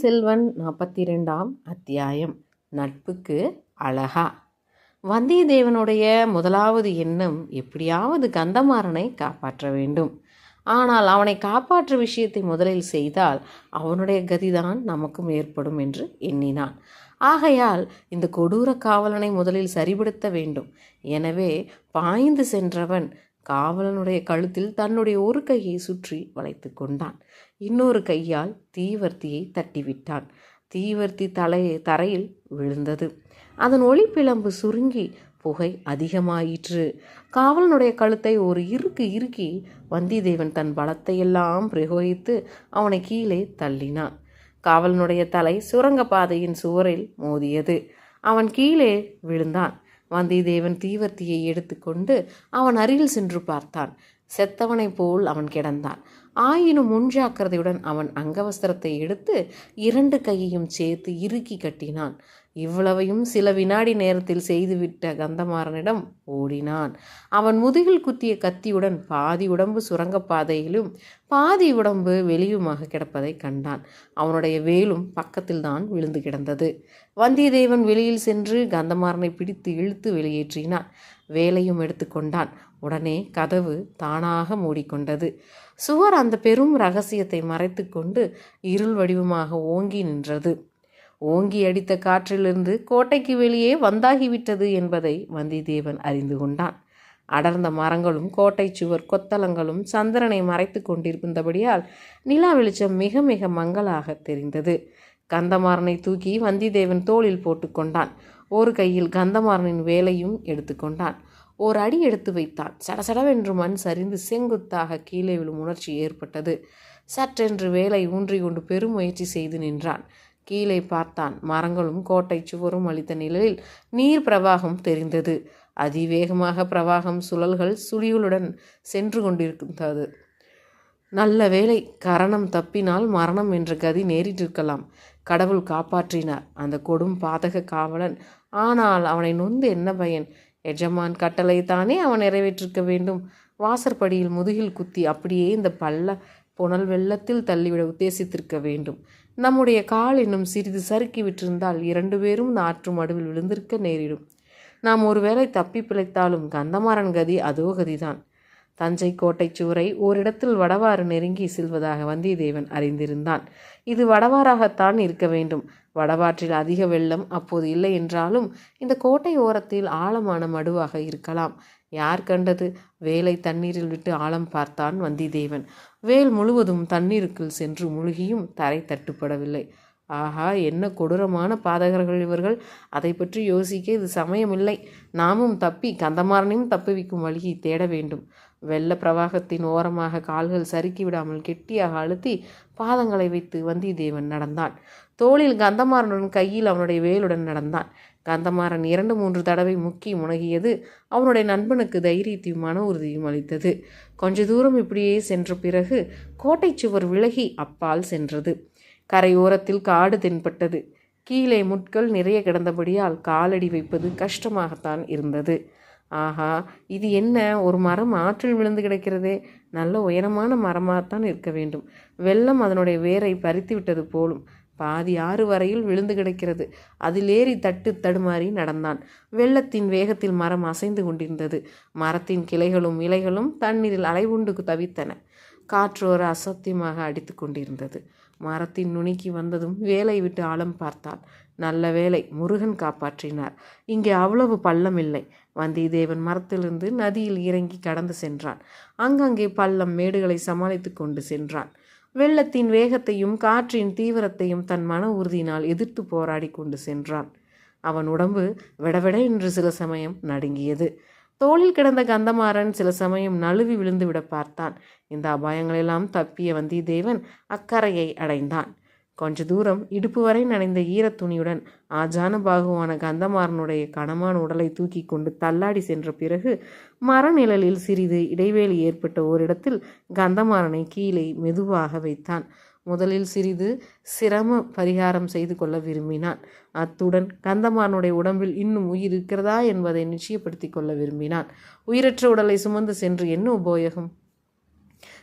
செல்வன் நாற்பத்தி ரெண்டாம் அத்தியாயம். நட்புக்கு அழகா. வந்தியத்தேவனுடைய முதலாவது எண்ணம் எப்படியாவது கந்தமாறனை காப்பாற்ற வேண்டும். ஆனால் அவனை காப்பாற்றும் விஷயத்தை முதலில் செய்தால் அவனுடைய கதிதான் நமக்கும் ஏற்படும் என்று எண்ணினான். ஆகையால் இந்த கொடூர காவலனை முதலில் சரிபடுத்த வேண்டும். எனவே பாய்ந்து சென்றவன் காவலனுடைய கழுத்தில் தன்னுடைய ஒரு கையை சுற்றி வளைத்து கொண்டான். இன்னொரு கையால் தீவர்த்தியை தட்டிவிட்டான். தீவர்த்தி தலையை தரையில் விழுந்தது. அதன் ஒளிப்பிளம்பு சுருங்கி புகை அதிகமாயிற்று. காவலனுடைய கழுத்தை ஒரு இறுக்கு இறுக்கி வந்திதேவன் தன் பலத்தையெல்லாம் பிரயோகித்து அவனை கீழே தள்ளினான். காவலனுடைய தலை சுரங்கப்பாதையின் சுவரில் மோதியது. அவன் கீழே விழுந்தான். வந்தியத்தேவன் தீவர்த்தியை எடுத்துக்கொண்டு அவன் அருகில் சென்று பார்த்தான். செத்தவனைப் போல் அவன் கிடந்தான். ஆயினும் முன்ஜாக்கிரதையுடன் அவன் அங்கவஸ்திரத்தை எடுத்து இரண்டு கையையும் சேர்த்து இறுக்கி கட்டினான். இவ்வளவையும் சில வினாடி நேரத்தில் செய்துவிட்ட கந்தமாறனிடம் ஓடினான். அவன் முதுகில் குத்திய கத்தியுடன் பாதி உடம்பு சுரங்கப்பாதையிலும் பாதி உடம்பு வெளியுமாக கிடப்பதை கண்டான். அவனுடைய வேலும் பக்கத்தில்தான் விழுந்து கிடந்தது. வந்தியத்தேவன் வெளியில் சென்று கந்தமாறனை பிடித்து இழுத்து வெளியேற்றினான். வேலையும் எடுத்துக்கொண்டான் உடனே கதவு தானாக மூடிக்கொண்டது. சுவர் அந்த பெரும் ரகசியத்தை மறைத்து கொண்டு இருள் வடிவமாக ஓங்கி நின்றது. ஓங்கி அடித்த காற்றிலிருந்து கோட்டைக்கு வெளியே வந்தாகிவிட்டது என்பதை வந்திதேவன் அறிந்து கொண்டான். அடர்ந்த மரங்களும் கோட்டை சுவர் கொத்தலங்களும் சந்திரனை மறைத்து கொண்டிருந்தபடியால் நிலா வெளிச்சம் மிக மிக மங்களாக தெரிந்தது. கந்தமாறனை தூக்கி வந்திதேவன் தோளில் போட்டுக்கொண்டான் ஒரு கையில் கந்தமாறனின் வேலையும் எடுத்துக்கொண்டான் ஓர் அடி எடுத்து வைத்தான். சடசடவென்று மண் சரிந்து செங்குத்தாக கீழே விழும் உணர்ச்சி ஏற்பட்டது. சற்றென்று வேலை ஊன்றி கொண்டு பெருமுயற்சி செய்து நின்றான். கீழே பார்த்தான். மரங்களும் கோட்டை சுவரும் அளித்த நிழலில் நீர் பிரவாகம் தெரிந்தது. அதிவேகமாக பிரவாகம் சுழல்கள் சுழிகளுடன் சென்று கொண்டிருந்தது. நல்ல வேலை கரணம் தப்பினால் மரணம் என்ற கதி நேரிட்டிருக்கலாம் கடவுள் காப்பாற்றினார். அந்த கொடும் பாதக காவலன் ஆனால் அவனை நொந்து என்ன பயன்? எஜமான் கட்டளை தானே அவன் நிறைவேற்றிருக்க வேண்டும். வாசற்படியில் முதுகில் குத்தி அப்படியே இந்த பள்ள புனல் வெள்ளத்தில் தள்ளிவிட உத்தேசித்திருக்க வேண்டும். நம்முடைய கால் இன்னும் சிறிது சறுக்கி விட்டிருந்தால் இரண்டு பேரும் நாற்று மடுவில் விழுந்திருக்க நேரிடும். நாம் ஒருவேளை தப்பி பிழைத்தாலும் கந்தமாறன் கதி அதோ கதிதான். தஞ்சை கோட்டை சுவரை ஓரிடத்தில் வடவாறு நெருங்கி செல்வதாக வந்தியத்தேவன் அறிந்திருந்தான். இது வடவாறாகத்தான் இருக்க வேண்டும். வடவாற்றில் அதிக வெள்ளம் அப்போது இல்லை என்றாலும் இந்த கோட்டை ஓரத்தில் ஆழமான மடுவாக இருக்கலாம். யார் கண்டது? வேலை தண்ணீரில் விட்டு ஆழம் பார்த்தான் வந்திதேவன். வேல் முழுவதும் தண்ணீருக்குள் சென்று முழுகியும் தரை தட்டுப்படவில்லை. ஆஹா என்ன கொடூரமான பாதகர்கள் இவர்கள். அதை பற்றி யோசிக்க இது சமயமில்லை. நாமும் தப்பி கந்தமாறனையும் தப்புவிக்கும் வழியை தேட வேண்டும். வெள்ள பிரவாகத்தின் ஓரமாக கால்கள் சறுக்கி விடாமல் கெட்டியாக அழுத்தி பாதங்களை வைத்து வந்தியத்தேவன் நடந்தான். தோளில் கந்தமாறனுடன் கையில் அவனுடைய வேலுடன் நடந்தான். கந்தமாறன் இரண்டு மூன்று தடவை முக்கி முனகியது. அவனுடைய நண்பனுக்கு தைரியத்தையும் மன உறுதியும் அளித்தது. கொஞ்ச தூரம் இப்படியே சென்ற பிறகு கோட்டை சுவர் விலகி அப்பால் சென்றது. கரையோரத்தில் காடு தென்பட்டது. கீழே முட்கள் நிறைய கிடந்தபடியால் காலடி வைப்பது கஷ்டமாகத்தான் இருந்தது. ஆஹா இது என்ன? ஒரு மரம் ஆற்றில் விழுந்து கிடக்கிறதே. நல்ல உயரமான மரமாகத்தான் இருக்க வேண்டும். வெள்ளம் அதனுடைய வேரை பறித்து விட்டது போலும். பாதி ஆறு வரையில் விழுந்து கிடக்கிறது. அதில் ஏறி தட்டு தடுமாறி நடந்தான். வெள்ளத்தின் வேகத்தில் மரம் அசைந்து கொண்டிருந்தது. மரத்தின் கிளைகளும் இலைகளும் தண்ணீரில் அலைவுண்டு தவித்தன. காற்றோர அசத்தியமாக அடித்து கொண்டிருந்தது. மரத்தின் நுனிக்கு வந்ததும் வேலை விட்டு ஆழம் பார்த்தான். நல்ல வேலை முருகன் காப்பாற்றினார். இங்கே அவ்வளவு பள்ளம் இல்லை. வந்தியத்தேவன் மரத்திலிருந்து நதியில் இறங்கி கடந்து சென்றான். அங்கங்கே பள்ளம் மேடுகளை சமாளித்து கொண்டு சென்றான். வெள்ளத்தின் வேகத்தையும் காற்றின் தீவிரத்தையும் தன் மன உறுதியினால் எதிர்த்து போராடி கொண்டு சென்றான். அவன் உடம்பு விடவிட என்று சில சமயம் நடுங்கியது. தோளில் கிடந்த கந்தமாறன் சில சமயம் நழுவி விழுந்து விட பார்த்தான். இந்த அபாயங்களெல்லாம் தப்பிய வந்தியத்தேவன் அக்கறையை அடைந்தான். கொஞ்ச தூரம் இடுப்பு வரை நனைந்த ஈரத்துணியுடன் ஆஜான பாகுவான கந்தமாறனுடைய கனமான உடலை தூக்கி கொண்டு தள்ளாடி சென்ற பிறகு மரநிழலில் சிறிது இடைவேளி ஏற்பட்ட ஓரிடத்தில் கந்தமாறனை கீழே மெதுவாக வைத்தான். முதலில் சிறிது சிரம பரிகாரம் செய்து கொள்ள விரும்பினான். அத்துடன் கந்தமாறனுடைய உடம்பில் இன்னும் உயிர் இருக்கிறதா என்பதை நிச்சயப்படுத்தி கொள்ள விரும்பினான். உயிரற்ற உடலை சுமந்து சென்று என்ன உபயோகம்?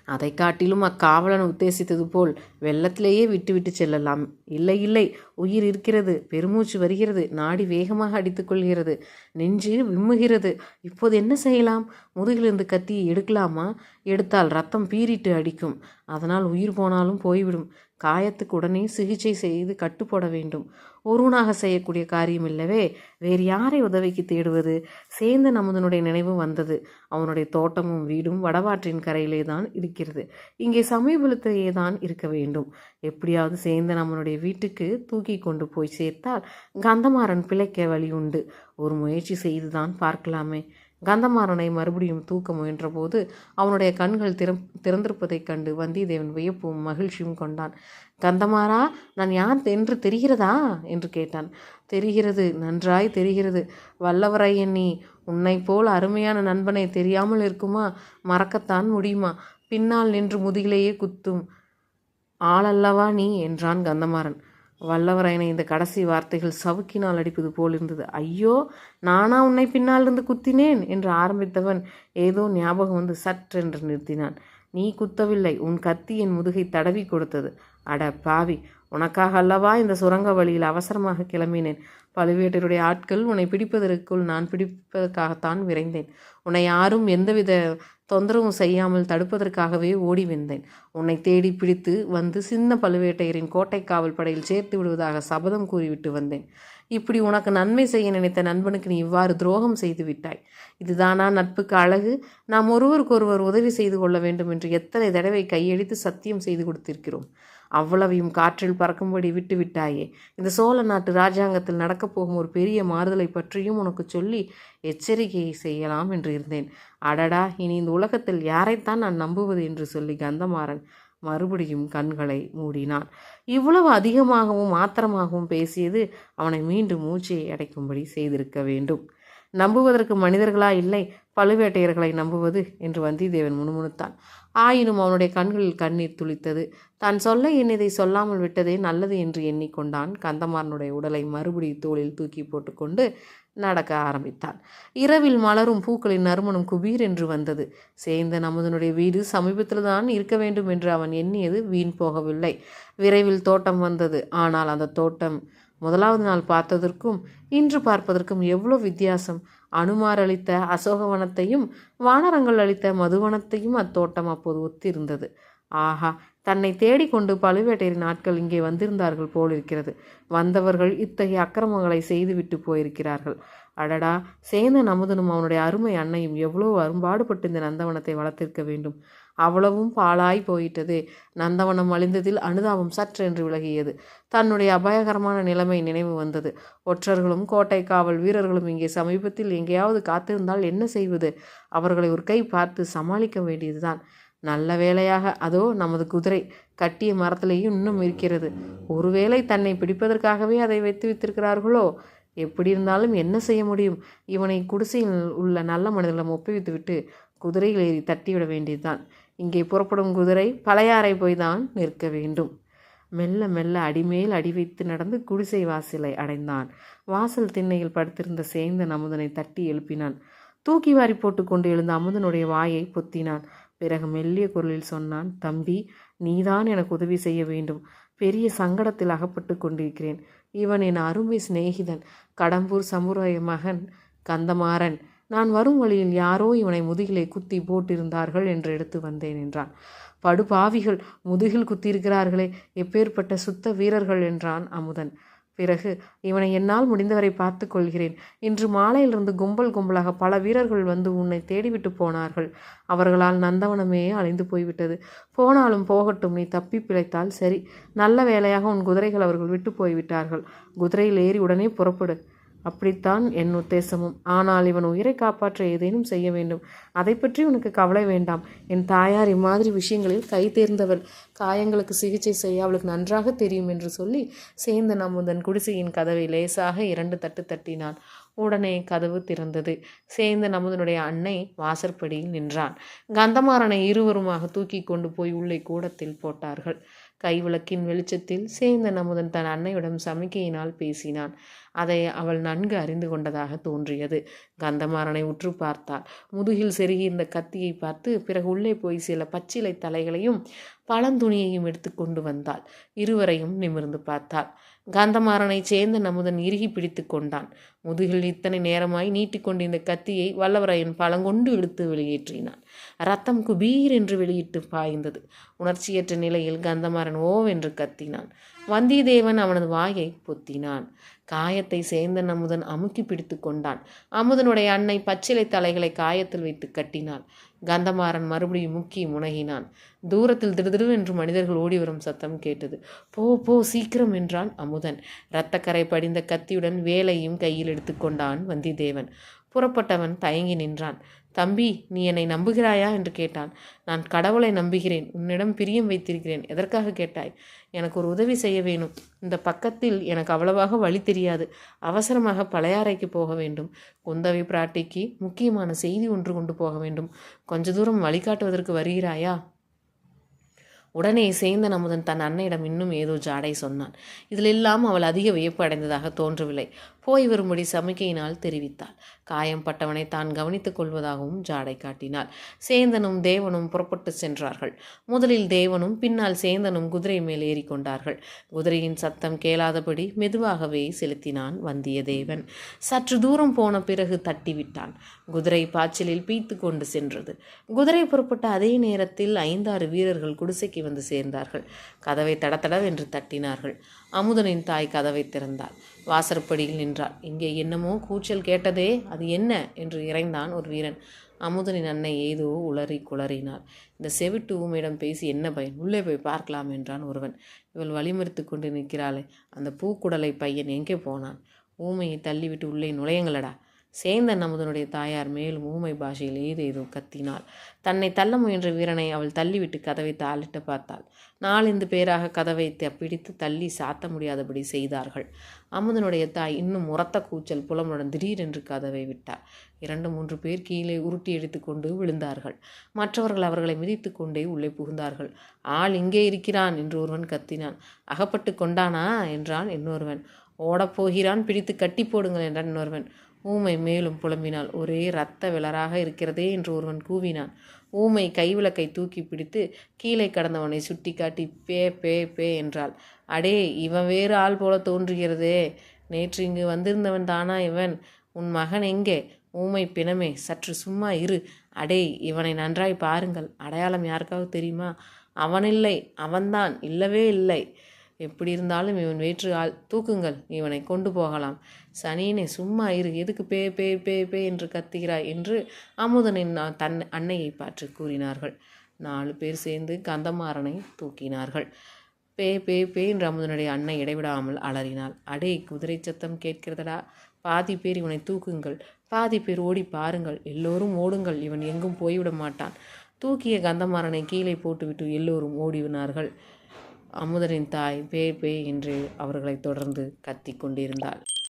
அதை காட்டிலும் அக்காவலன் உத்தேசித்தது போல் வெள்ளத்திலேயே விட்டுவிட்டு செல்லலாம். இல்லை இல்லை. உயிர் இருக்கிறது பெருமூச்சு வருகிறது நாடி வேகமாக அடித்துக்கொள்கிறது நெஞ்சு விம்முகிறது. இப்போது என்ன செய்யலாம்? முதுகிலிருந்து கத்தியை எடுக்கலாமா? எடுத்தால் ரத்தம் பீறிட்டு அடிக்கும். அதனால் உயிர் போனாலும் போய்விடும். காயத்துக்கு உடனே சிகிச்சை செய்து கட்டுப்போட வேண்டும். ஒருவனாக செய்யக்கூடிய காரியம் இல்லவே வேறு யாரை உதவிக்கு தேடுவது? சேர்ந்த நமதனுடைய நினைவு வந்தது. அவனுடைய தோட்டமும் வீடும் வடவாற்றின் கரையிலே தான் இருக்கிறது. இங்கே சமீபத்திலேயே தான் இருக்க வேண்டும். எப்படியாவது சேர்ந்த நம்மளுடைய வீட்டுக்கு தூக்கி கொண்டு போய் சேர்த்தால் கந்தமாறன் பிழைக்க வழி உண்டு. ஒரு முயற்சி செய்துதான் பார்க்கலாமே. கந்தமாறனை மறுபடியும் தூக்க முயன்றபோது அவனுடைய கண்கள் திறம் திறந்திருப்பதைக் கண்டு வந்தியத்தேவன் வியப்பும் மகிழ்ச்சியும் கொண்டான். கந்தமாறா நான் யார் என்று தெரிகிறதா? என்று கேட்டான். தெரிகிறது நன்றாய் தெரிகிறது. வல்லவரையன் நீ உன்னை போல் அருமையான நண்பனை தெரியாமல் இருக்குமா? மறக்கத்தான் முடியுமா? பின்னால் நின்று முதுகிலேயே குத்தும் ஆளல்லவா நீ? என்றான் கந்தமாறன். வல்லவரையனை இந்த கடைசி வார்த்தைகள் சவுக்கினால் அடிப்பது போல் இருந்தது. ஐயோ நானா உன்னை பின்னால் இருந்து குத்தினேன் என்று ஆரம்பித்தவன் ஏதோ ஞாபகம் வந்து சற்றென்று நிறுத்தினான். நீ குத்தவில்லை உன் கத்தி என் முதுகை தடவி கொடுத்தது. அட பாவி உனக்காக அல்லவா இந்த சுரங்க வழியில் அவசரமாக கிளம்பினேன். பழுவேட்டருடைய ஆட்கள் உன்னை பிடிப்பதற்குள் நான் பிடிப்பதற்காகத்தான் விரைந்தேன். உன்னை யாரும் எந்தவித தொந்தரவும் செய்யாமல் தடுப்பதற்காகவே ஓடி வந்தேன். உன்னை தேடி பிடித்து வந்து சின்ன பழுவேட்டையரின் கோட்டை காவல் படையில் சேர்த்து விடுவதாக சபதம் கூறிவிட்டு வந்தேன். இப்படி உனக்கு நன்மை செய்ய நினைத்த நண்பனுக்கு நீ இவ்வாறு துரோகம் செய்து விட்டாய். இதுதானா நட்புக்கு அழகு? நாம் ஒருவருக்கொருவர் உதவி செய்து கொள்ள வேண்டும் என்று எத்தனை தடவை கையெழுத்து சத்தியம் செய்து கொடுத்திருக்கிறோம். அவ்வளவையும் காற்றில் பறக்கும்படி விட்டு விட்டாயே. இந்த சோழ நாட்டு ராஜாங்கத்தில் நடக்கப் போகும் ஒரு பெரிய மாறுதலை பற்றியும் உனக்கு சொல்லி எச்சரிக்கையை செய்யலாம் என்று இருந்தேன். அடடா இனி இந்த உலகத்தில் யாரைத்தான் நான் நம்புவது என்று சொல்லி கந்தமாறன் மறுபடியும் கண்களை மூடினான். இவ்வளவு அதிகமாகவும் ஆத்திரமாகவும் பேசியது அவனை மீண்டும் மூச்சை அடைக்கும்படி செய்திருக்க வேண்டும். நம்புவதற்கு மனிதர்களா? இல்லை. பழுவேட்டையர்களை நம்புவது என்று வந்தியத்தேவன் முணுமுணுத்தான். ஆயினும் அவனுடைய கண்களில் கண்ணீர் துளித்தது. தான் சொல்ல எண்ணியதை சொல்லாமல் விட்டதே நல்லது என்று எண்ணிக்கொண்டான் கந்தமாறனுடைய உடலை மறுபடி தோளில் தூக்கி போட்டுக்கொண்டு நடக்க ஆரம்பித்தான். இரவில் மலரும் பூக்களின் நறுமணம் குபீர் என்று வந்தது. சேர்ந்த நமதனுடைய வீடு சமீபத்தில் தான் இருக்க வேண்டும் என்று அவன் எண்ணியது வீண் போகவில்லை. விரைவில் தோட்டம் வந்தது. ஆனால் அந்த தோட்டம் முதலாவது நாள் பார்த்ததற்கும் இன்று பார்ப்பதற்கும் எவ்வளோ வித்தியாசம். அனுமார் அளித்த அசோகவனத்தையும் வானரங்கள் அளித்த மதுவனத்தையும் அத்தோட்டம் அப்போது ஒத்திருந்தது. ஆஹா தன்னை தேடிக்கொண்டு பழுவேட்டையரின் நாட்கள் இங்கே வந்திருந்தார்கள் போலிருக்கிறது. வந்தவர்கள் இத்தகைய அக்கிரமங்களை செய்துவிட்டு போயிருக்கிறார்கள். அடடா சேந்த நமுதனும் அவனுடைய அருமை அன்னையும் எவ்வளோ அரும்பாடுபட்டு இந்த நந்தவனத்தை வளர்த்திருக்க வேண்டும். அவ்வளவும் பாழாய் போயிட்டது. நந்தவனம் அழிந்ததில் அனுதாபம் சற்றென்று விலகியது. தன்னுடைய அபாயகரமான நிலைமை நினைவு வந்தது. ஒற்றர்களும் கோட்டை காவல் வீரர்களும் இங்கே சமீபத்தில் எங்கேயாவது காத்திருந்தால் என்ன செய்வது? அவர்களை ஒரு கை பார்த்து சமாளிக்க வேண்டியதுதான். நல்ல வேளையாக அதோ நமது குதிரை கட்டிய மரத்திலேயும் இன்னும் இருக்கிறது. ஒருவேளை தன்னை பிடிப்பதற்காகவே அதை வைத்து வைத்திருக்கிறார்களோ? எப்படி இருந்தாலும் என்ன செய்ய முடியும்? இவனை குடிசையில் உள்ள நல்ல மனிதர்களிடம் ஒப்புவித்துவிட்டு குதிரையில் ஏறி தட்டிவிட வேண்டியதுதான். இங்கே புறப்படும் குதிரை பழையாறை போய் தான் நிற்க வேண்டும். மெல்ல மெல்ல அடிமேல் அடி வைத்து நடந்து குடிசை வாசலை அடைந்தான். வாசல் திண்ணையில் படுத்திருந்த சேர்ந்த அமுதனை தட்டி எழுப்பினான். தூக்கி வாரி போட்டுக்கொண்டு எழுந்த அமுதனுடைய வாயை பொத்தினான். பிறகு மெல்லிய குரலில் சொன்னான் தம்பி நீதான் எனக்கு உதவி செய்ய வேண்டும். பெரிய சங்கடத்தில் அகப்பட்டு கொண்டிருக்கிறேன். இவன் என் அருமை சிநேகிதன் கடம்பூர் சமுராய மகன் கந்தமாறன். நான் வரும் வழியில் யாரோ இவனை முதுகிலே குத்தி போட்டிருந்தார்கள் என்று எடுத்து வந்தேன் என்றான். படுபாவிகள் முதுகில் குத்தியிருக்கிறார்களே எப்பேற்பட்ட சுத்த வீரர்கள் என்றான் அமுதன். பிறகு இவனை என்னால் முடிந்தவரை பார்த்து கொள்கிறேன். இன்று மாலையிலிருந்து கும்பல் கும்பலாக பல வீரர்கள் வந்து உன்னை தேடிவிட்டு போனார்கள். அவர்களால் நந்தவனமே அழிந்து போய்விட்டது. போனாலும் போகட்டும் நீ தப்பி பிழைத்தால் சரி. நல்ல வேலையாக உன் குதிரைகள் அவர்கள் விட்டு போய்விட்டார்கள். குதிரையில் ஏறி உடனே புறப்படு. அப்படித்தான் என் உத்தேசமும். ஆனால் இவன் உயிரை காப்பாற்ற ஏதேனும் செய்ய வேண்டும். அதை பற்றி உனக்கு கவலை வேண்டாம். என் தாயார் இம்மாதிரி விஷயங்களில் கை தேர்ந்தவள். காயங்களுக்கு சிகிச்சை செய்ய அவளுக்கு நன்றாக தெரியும் என்று சொல்லி சேர்ந்த நமுதன் குடிசையின் கதவை லேசாக இரண்டு தட்டு தட்டினான். உடனே கதவு திறந்தது. சேர்ந்த நமுதனுடைய அன்னை வாசற்படியில் நின்றான். கந்தமாறனை இருவருமாக தூக்கி கொண்டு போய் உள்ளே கூடத்தில் போட்டார்கள். கைவிளக்கின் வெளிச்சத்தில் சேர்ந்த நமுதன் தன் அன்னையுடன் சமிக்கையினால் பேசினான். அதை அவள் நன்கு அறிந்து கொண்டதாக தோன்றியது. கந்தமாறனை உற்று பார்த்தாள். முதுகில் செருகியிருந்த கத்தியை பார்த்து பிறகு உள்ளே போய் சில பச்சிலை தலைகளையும் பழந்துணியையும் எடுத்து கொண்டு வந்தாள். இருவரையும் நிமிர்ந்து பார்த்தாள். கந்தமாறனை சேர்ந்த நமுதன் இறுகி பிடித்து கொண்டான். முதுகில் இத்தனை நேரமாய் நீட்டிக்கொண்டிருந்த கத்தியை வல்லவரையன் பழங்கொண்டு இழுத்து வெளியேற்றினான். ரத்தம் குபீர் என்று வெளியிட்டு பாய்ந்தது. உணர்ச்சியற்ற நிலையில் கந்தமாறன் ஓவென்று கத்தினான். வந்தியத்தேவன் அவனது வாயை பொத்தினான். காயத்தை சேந்தன் அமுதன் அமுக்கி பிடித்து கொண்டான். அமுதனுடைய அன்னை பச்சிலை தலைகளை காயத்தில் வைத்து கட்டினாள். கந்தமாறன் மறுபடியும் முக்கி முனகினான். தூரத்தில் திடுதிடுவென்று மனிதர்கள் ஓடி வரும் சத்தம் கேட்டது. போ போ சீக்கிரம் என்றான் அமுதன். இரத்தக்கரை படிந்த கத்தியுடன் வேலையும் கையில் எடுத்துக்கொண்டான் வந்திதேவன் புறப்பட்டவன் தயங்கி நின்றான். தம்பி நீ என்னை நம்புகிறாயா? என்று கேட்டான். நான் கடவுளை நம்புகிறேன். உன்னிடம் பிரியம் வைத்திருக்கிறேன். எதற்காக? கேட்டாய். எனக்கு ஒரு உதவி செய்ய வேணும். இந்த பக்கத்தில் எனக்கு அவ்வளவாக வழி தெரியாது. அவசரமாக பழையாறைக்கு போக வேண்டும். குந்தவை பிராட்டிக்கு முக்கியமான செய்தி ஒன்று கொண்டு போக வேண்டும். கொஞ்ச தூரம் வழிகாட்டுவதற்கு வருகிறாயா? உடனே சேந்தன் அமுதன் தன் அன்னையிடம் இன்னும் ஏதோ ஜாடை சொன்னான். இதிலெல்லாம் அவள் அதிக வியப்பு அடைந்ததாக தோன்றவில்லை. போய் வரும்படி சமிக்கையினால் தெரிவித்தாள். காயம் பட்டவனை தான் கவனித்துக் கொள்வதாகவும் ஜாடை காட்டினாள். சேந்தனும் தேவனும் புறப்பட்டு சென்றார்கள். முதலில் தேவனும் பின்னால் சேந்தனும் குதிரை மேல் ஏறிக்கொண்டார்கள் குதிரையின் சத்தம் கேளாதபடி மெதுவாகவே செலுத்தினான் வந்தியத்தேவன். சற்று தூரம் போன பிறகு தட்டிவிட்டான். குதிரை பாய்ச்சலில் பீத்து கொண்டு சென்றது. குதிரை புறப்பட்ட அதே நேரத்தில் ஐந்தாறு வீரர்கள் குடிசைக்கு வந்து சேர்ந்தார்கள். கதவை தடத்தடவென்று தட்டினார்கள். அமுதனின் தாய் கதவை திறந்தாள். வாசற்படியில் நின்றாள். இங்கே என்னமோ கூச்சல் கேட்டதே அது என்ன? என்று இறைந்தான் ஒரு வீரன். அமுதனின் அன்னை ஏதோ உளறி குளறினார் இந்த செவிட்டு ஊமையிடம் பேசி என்ன பயன்? உள்ளே போய் பார்க்கலாம் என்றான் ஒருவன். இவள் வழிமறித்து கொண்டு நிற்கிறாளே அந்த பூக்குடலை பையன் எங்கே போனான்? ஊமையை தள்ளிவிட்டு உள்ளே நுழையுங்களடா. சேந்தன் அமுதனுடைய தாயார் மேலும் ஊமை பாஷையில் ஏதேதோ கத்தினாள். தன்னை தள்ள முயன்ற வீரனை அவள் தள்ளிவிட்டு கதவை தாளிட்டு பார்த்தாள். நாலந்து பேராக கதவை பிடித்து தள்ளி சாத்த முடியாதபடி செய்தார்கள். அமுதனுடைய தாய் இன்னும் உரத்த கூச்சல் புலமுடன் திடீரென்று கதவை விட்டார் இரண்டு மூன்று பேர் கீழே உருட்டி எடுத்துக்கொண்டு விழுந்தார்கள். மற்றவர்கள் அவர்களை மிதித்து கொண்டே உள்ளே புகுந்தார்கள். ஆள் இங்கே இருக்கிறான் என்று ஒருவன் கத்தினான். அகப்பட்டு கொண்டானா? என்றான் இன்னொருவன். ஓடப்போகிறான் பிடித்து கட்டி போடுங்கள் என்றான் இன்னொருவன். ஊமை மேலும் புலம்பினாள். ஒரே இரத்த விளராக இருக்கிறதே என்று ஒருவன் கூவினான். ஊமை கைவிளக்கை தூக்கி பிடித்து கீழே கடந்தவனை சுட்டி காட்டி பே பே பே என்றாள். அடே இவன் வேறு ஆள் போல தோன்றுகிறதே. நேற்று இங்கு வந்திருந்தவன் தானா இவன்? உன் மகன் எங்கே? ஊமை பிணமே சற்று சும்மா இரு. அடே இவனை நன்றாய் பாருங்கள். அடையாளம் யாருக்காவது தெரியுமா? அவனில்லை அவன்தான். இல்லவே இல்லை. எப்படி இருந்தாலும் இவன் வேற்று ஆள் தூக்குங்கள் இவனை கொண்டு போகலாம். சனியனை சும்மா இரு எதுக்கு பே பே பே பே என்று கத்துகிறாய்? என்று அமுதனின் தன் அன்னையை பார்த்து கூறினார்கள். நாலு பேர் சேர்ந்து கந்தமாறனை தூக்கினார்கள். பே பே பே என்று அமுதனுடைய அன்னை இடைவிடாமல் அலறினாள். அடே குதிரை சத்தம் கேட்கிறதடா? பாதி பேர் இவனை தூக்குங்கள். பாதி பேர் ஓடி பாருங்கள். எல்லோரும் ஓடுங்கள். இவன் எங்கும் போய்விட மாட்டான். தூக்கிய கந்தமாறனை கீழே போட்டுவிட்டு எல்லோரும் ஓடிவினார்கள். அமுதனின் தாய் பே பே என்று அவர்களை தொடர்ந்து கத்தி கொண்டிருந்தாள்.